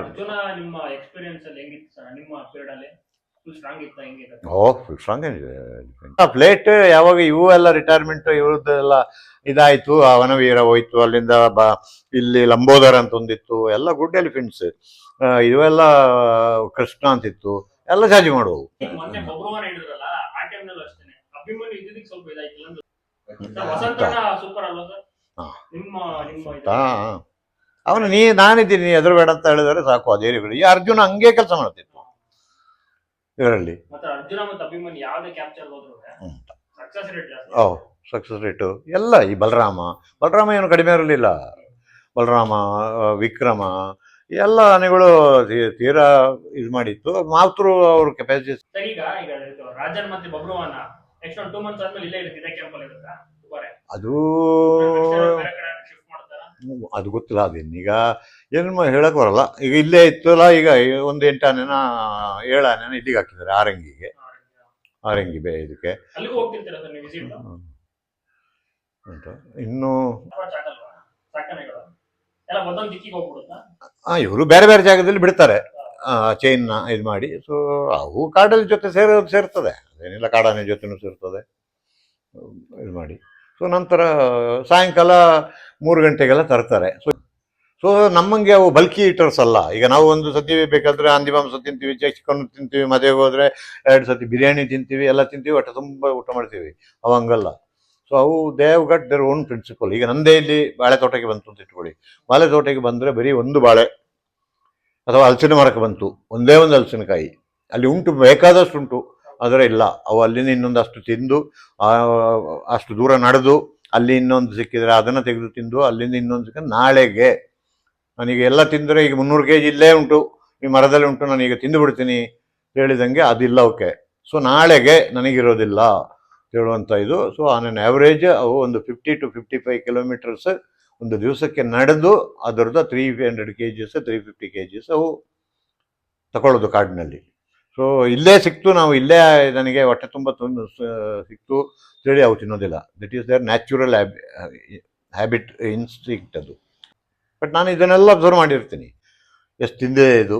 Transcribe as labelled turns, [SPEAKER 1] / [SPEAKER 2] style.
[SPEAKER 1] ಅರ್ಜುನ ನಿಮ್ಮ ಎಕ್ಸ್ಪೀರಿಯನ್ಸ್ ಅಲ್ಲಿ ಹೆಂಗಿತ್ತು ಸರ್? ನಿಮ್ಮ ಪೀರಿಯಡ್ ಅಲ್ಲಿ ಫುಲ್ ಸ್ಟ್ರಾಂಗ್ ಇತ್ತ ಹೆಂಗಿದೆ
[SPEAKER 2] ಓ ಫುಲ್ ಸ್ಟ್ರಾಂಗ್ ಏನಿದೆ. ಪ್ಲೇಟ್ ಯಾವಾಗ ಇವು ಎಲ್ಲ ರಿಟೈರ್ಮೆಂಟ್ ಇವ್ರದ್ದೆಲ್ಲ ಇದಾಯ್ತು. ಆ ವನವೀರ ಹೋಯ್ತು ಅಲ್ಲಿಂದ ಬ ಇಲ್ಲಿ ಲಂಬೋದರ ಅಂತ ಒಂದಿತ್ತು. ಎಲ್ಲ ಗುಡ್ ಎಲಿಫೆಂಟ್ಸ್ ಇವೆಲ್ಲ ಕೃಷ್ಣ ಅಂತಿತ್ತು. ಎಲ್ಲ ಚಾರ್ಜ್ ಮಾಡುವು
[SPEAKER 1] ಸೂಪರ್ ಅಲ್ವಾ ಸರ್. ನಿಮ್ಮ ನಿಮ್ಮ
[SPEAKER 2] ಅವನು ನೀ ನಾನಿದ್ದೀನಿ ಎದುರು ಬೇಡ ಅಂತ ಹೇಳಿದರೆ ಸಾಕು ಅದೇ ರೀತಿ ಈ ಅರ್ಜುನ ಹಂಗೆ ಕೆಲಸ ಮಾಡ್ತಿತ್ತು ಇದರಲ್ಲಿ ಹ್ಮ್.
[SPEAKER 1] ಸಕ್ಸಸ್ ರೇಟ್ ಜಾಸ್ತಿ.
[SPEAKER 2] ಓ ಸಕ್ಸಸ್ ರೇಟು ಎಲ್ಲ ಈ ಬಲರಾಮ. ಬಲರಾಮ ಏನು ಕಡಿಮೆ ಇರಲಿಲ್ಲ. ಬಲರಾಮ ವಿಕ್ರಮ ಎಲ್ಲ ಆನೆಗಳು ತೀರಾ ಇದು ಮಾಡಿತ್ತು. ಮಾತೃ ಅವ್ರ ಕೆಪಾಸಿಟಿ ಅದು ಅದು ಗೊತ್ತಿಲ್ಲ ಅದೇನೀಗ ಏನು ಹೇಳಕ್ಕೆ ಹೇಳಕ್ ಬರಲ್ಲ. ಈಗ ಇಲ್ಲೇ ಇತ್ತಲ್ಲ ಈಗ ಒಂದು ಎಂಟು ಆನೆನ ಏಳು ಆನೆನ ಇಲ್ಲಿಗೆ ಹಾಕಿದ್ದಾರೆ ಆರಂಗಿಗೆ. ಆರಂಗಿ ಬೇ ಇದಕ್ಕೆ. ಉಂಟು? ಇನ್ನು ಆ, ಇವರು ಬೇರೆ ಬೇರೆ ಜಾಗದಲ್ಲಿ ಬಿಡ್ತಾರೆ. ಚೈನ್ನ ಇದು ಮಾಡಿ. ಸೊ ಅವು ಕಾಡಲ್ಲಿ ಜೊತೆ ಸೇರೋದು ಸೇರ್ತದೆ. ಅದೇನಿಲ್ಲ ಕಾಡಾನೆ ಜೊತೆನೂ ಸೇರ್ತದೆ. ಇದು ಮಾಡಿ. ಸೊ ನಂತರ ಸಾಯಂಕಾಲ ಮೂರು ಗಂಟೆಗೆಲ್ಲ ತರ್ತಾರೆ. ಸೊ ಸೊ ನಮ್ಮಂಗೆ ಅವು ಬಲ್ಕಿ ಈಟರ್ಸ್ ಅಲ್ಲ. ಈಗ ನಾವು ಒಂದು ಸತಿ ಬೇಕಾದ್ರೆ ಹಂದಿ ಮಾಂಸ ತಿಂತೀವಿ ಚಿಕನ್ ತಿಂತೀವಿ, ಮದುವೆಗೆ ಹೋದ್ರೆ ಎರಡು ಸತಿ ಬಿರಿಯಾನಿ ತಿಂತೀವಿ, ಎಲ್ಲ ತಿಂತೀವಿ ಹೊಟ್ಟೆ ತುಂಬ ಊಟ ಮಾಡ್ತೀವಿ. ಅವು ಹಂಗಲ್ಲ. ಸೊ ಅವು they've got their own principle ಈಗ ನಂದೇ ಇಲ್ಲಿ ಬಾಳೆ ತೋಟಕ್ಕೆ ಬಂತು ಅಂತ ಇಟ್ಕೊಳ್ಳಿ. ಬಾಳೆ ತೋಟಕ್ಕೆ ಬಂದರೆ ಬರೀ ಒಂದು ಬಾಳೆ ಅಥವಾ ಹಲಸಿನ ಮರಕ್ಕೆ ಬಂತು. ಒಂದೇ ಒಂದು ಹಲಸಿನಕಾಯಿ ಅಲ್ಲಿ ಉಂಟು, ಬೇಕಾದಷ್ಟು ಉಂಟು. ಆದರೆ ಇಲ್ಲ. ಅವು ಅಲ್ಲಿಂದ ಇನ್ನೊಂದಷ್ಟು ತಿಂದು ಅಷ್ಟು ದೂರ ನಡೆದು ಅಲ್ಲಿ ಇನ್ನೊಂದು ಸಿಕ್ಕಿದ್ರೆ ಅದನ್ನು ತೆಗೆದು ತಿಂದು ಅಲ್ಲಿಂದ ಇನ್ನೊಂದು ಸಿಕ್ಕ ನಾಳೆಗೆ. ನನಗೆ ಎಲ್ಲ ತಿಂದರೆ ಈಗ ಮುನ್ನೂರು ಕೆ ಜಿ ಇಲ್ಲೇ ಉಂಟು. ಈ ಮರದಲ್ಲಿ ಉಂಟು, ನಾನೀಗ ತಿಂದು ಬಿಡ್ತೀನಿ ಹೇಳಿದಂಗೆ ಅದಿಲ್ಲ ಓಕೆ ಸೊ ನಾಳೆಗೆ ನನಗಿರೋದಿಲ್ಲ ಹೇಳುವಂಥ ಇದು. ಸೊ ಆನ್ ಅನ್ ಆ್ಯಾವ್ರೇಜ್ ಅವು ಒಂದು fifty to fifty five kilometres ಒಂದು ದಿವಸಕ್ಕೆ ನಡೆದು ಅದರದ್ದು three hundred KGs three fifty KGs ಅವು ತಗೊಳ್ಳೋದು ಕಾಡಿನಲ್ಲಿ. ಸೊ ಇಲ್ಲೇ ಸಿಕ್ತು, ನಾವು ಇಲ್ಲೇ ನನಗೆ ಹೊಟ್ಟೆ ತುಂಬ ತುಂಬ ಸಿಕ್ತು. ತಿಳಿ ಅವು ತಿನ್ನೋದಿಲ್ಲ. That is their natural habit instinct ಅದು. ಬಟ್ ನಾನು ಇದನ್ನೆಲ್ಲ ಅಬ್ಸರ್ವ್ ಮಾಡಿರ್ತೀನಿ. ಎಷ್ಟು ತಿಂದೇ ಇದು.